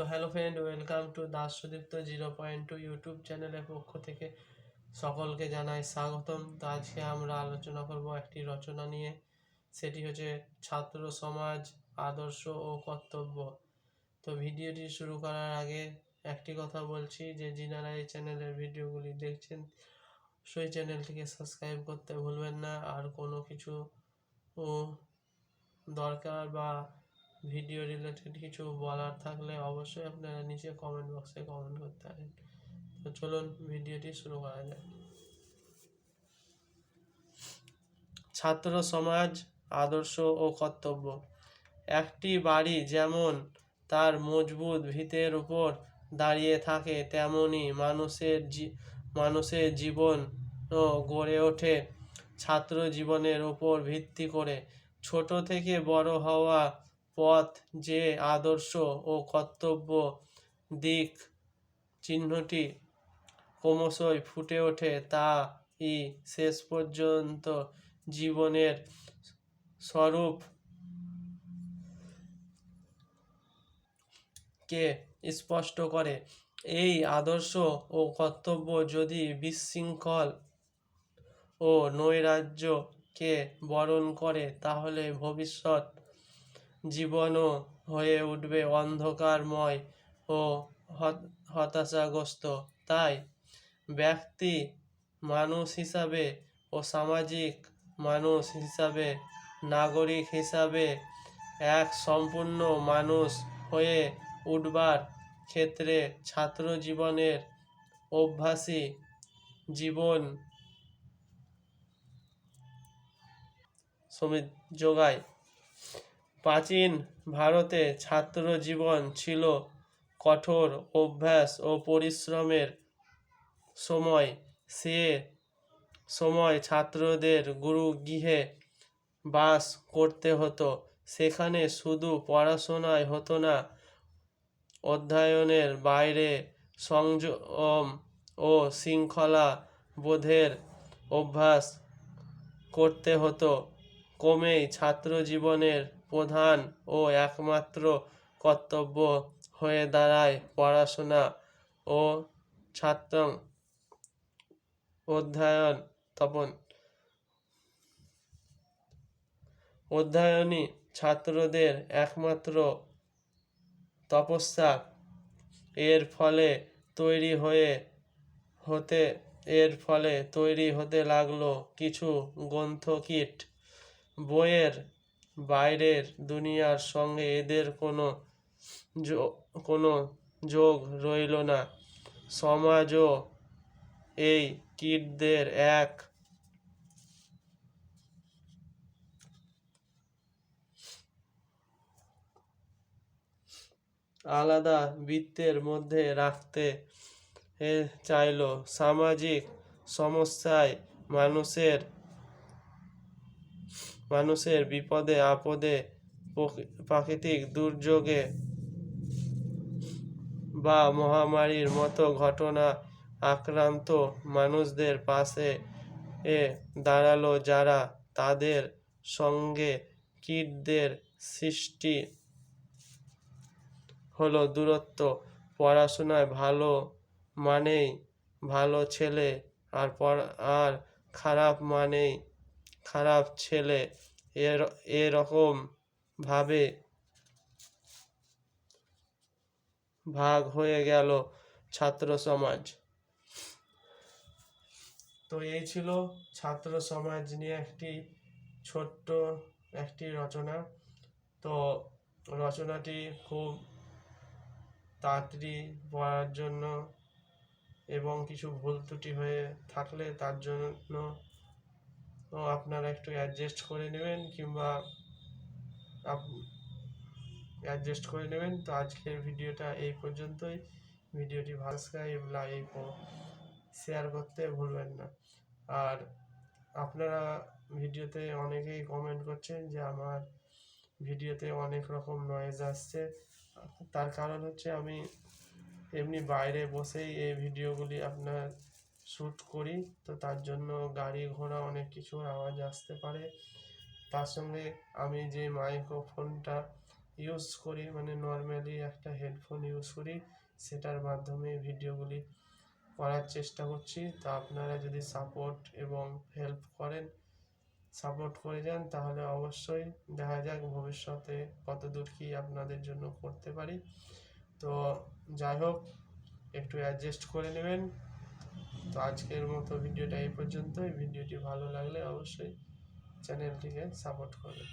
তো hello friend welcome to Das Sudipta zero point two YouTube চ্যানেলের পক্ষ থেকে সকলকে জানাই স্বাগতম। তো আজকে আমরা আলোচনা করব একটি রচনা নিয়ে। সেটি হচ্ছে ছাত্র সমাজ, আদর্শ ও কর্তব্য। তো ভিডিওটি শুরু করার আগে একটি কথা বলছি যে, যিনারা এই চ্যানেলের ভিডিওগুলি দেখছেন সেই চ্যানেলটিকে সাবস্ক্রাইব করতে ভুলবেন না। আর কোনো কিছু ও দরকার বা ভিডিও রিলেটেড কিছু বলার থাকলে অবশ্যই আপনারা নিচে কমেন্ট বক্সে কমেন্ট করতে পারেন। তো চলুন ভিডিওটি শুরু করা যাক। ছাত্র সমাজ, আদর্শ ও কর্তব্য। একটি বাড়ি যেমন তার মজবুত ভিতের উপর দাঁড়িয়ে থাকে, তেমনি মানুষের মানুষের জীবন গড়ে ওঠে। ছাত্র জীবনের উপর ভিত্তি করে ছোট থেকে বড় হওয়া পথ যে আদর্শ ও কর্তব্য দিক চিহ্নটি ক্রমশই ফুটে ওঠে, তা ই শেষ পর্যন্ত জীবনের স্বরূপ। কে স্পষ্ট করে, এই আদর্শ ও কর্তব্য যদি বিশৃঙ্খল ও নৈরাজ্যকে বরণ করে, তাহলে ভবিষ্যৎ জীবনও হয়ে উঠবে অন্ধকারময় ও হত- হতাশাগ্রস্ত। তাই ব্যক্তি মানুষ হিসাবে ও সামাজিক মানুষ হিসাবে, নাগরিক হিসাবে এক সম্পূর্ণ মানুষ হয়ে উঠবার ক্ষেত্রে ছাত্র জীবনের অভ্যাসী জীবন সমিত যোগায়। প্রাচীন ভারতে ছাত্র জীবন ছিল কঠোর অভ্যাস ও পরিশ্রমের সময়। সে সময় ছাত্রদের গুরু গৃহে বাস করতে হতো। সেখানে শুধু পড়াশোনায় হতো না, অধ্যয়নের বাইরে সংযম ও শৃঙ্খলা বোধের অভ্যাস করতে হতো। ক্রমেই ছাত্র জীবনের প্রধান ও একমাত্র কর্তব্য হয়ে দাঁড়ায় পড়াশোনা ও ছাত্র অধ্যয়ন তপন। অধ্যয়নই ছাত্রদের একমাত্র তপস্যা। এর ফলে তৈরি হয়ে হতে, এর ফলে তৈরি হতে লাগল কিছু গ্রন্থকীট বইয়ের বাইরের দুনিয়ার সঙ্গে এদের কোনো কোনো যোগ রইল না। সমাজও এই কীটদের এক। আলাদা বৃত্তের মধ্যে রাখতে চাইল। সামাজিক সমস্যায় মানুষের মানুষের বিপদে, আপদে প্রাকৃতিক দুর্যোগে বা মহামারীর মতো ঘটনা আক্রান্ত মানুষদের পাশে এ দাঁড়াল যারা তাদের সঙ্গে কীটদের সৃষ্টি হলো দূরত্ব, পড়াশোনায় ভালো মানেই ভালো ছেলে আর আর খারাপ মানেই খারাপ ছেলে, এর, এরকম ভাবে ভাগ হয়ে গেল ছাত্র সমাজ। তো এই ছিল ছাত্র সমাজ নিয়ে একটি ছোট্ট একটি রচনা। তো রচনাটি খুব তাড়াতাড়ি পড়ার জন্য এবং কিছু ভুল ত্রুটি হয়ে থাকলে তার জন্য ও আপনারা একটু অ্যাডজাস্ট করে নেবেন কিংবা অ্যাডজাস্ট করে নেবেন। তো আজকের ভিডিওটা এই পর্যন্তই। ভিডিওটি সাবস্ক্রাইব লাইক ও শেয়ার করতে ভুলবেন না। আর আপনারা ভিডিওতে অনেকেই কমেন্ট করছেন যে আমার ভিডিওতে অনেক রকম নয়েজ আসছে। তার কারণ হচ্ছে আমি এমনি বাইরে বসেই এই ভিডিওগুলি আপনার শ্যুট করি। তো তার জন্য গাড়ি ঘোড়া অনেক কিছুর আওয়াজ আসতে পারে। তার সঙ্গে আমি যে মাইক্রোফোনটা ইউজ করি মানে নর্মালি একটা হেডফোন ইউজ করি, সেটার মাধ্যমে ভিডিওগুলি করার চেষ্টা করছি। তা আপনারা যদি সাপোর্ট এবং হেল্প করেন সাপোর্ট করে যান, তাহলে অবশ্যই দেখা যাক ভবিষ্যতে কতদূর কি আপনাদের জন্য করতে পারি। তো যাই হোক, একটু অ্যাডজাস্ট করে নেবেন। তো আজকের মতো ভিডিওটা এই পর্যন্তই। ভিডিওটি ভালো লাগলে অবশ্যই চ্যানেলটিকে সাপোর্ট করবেন।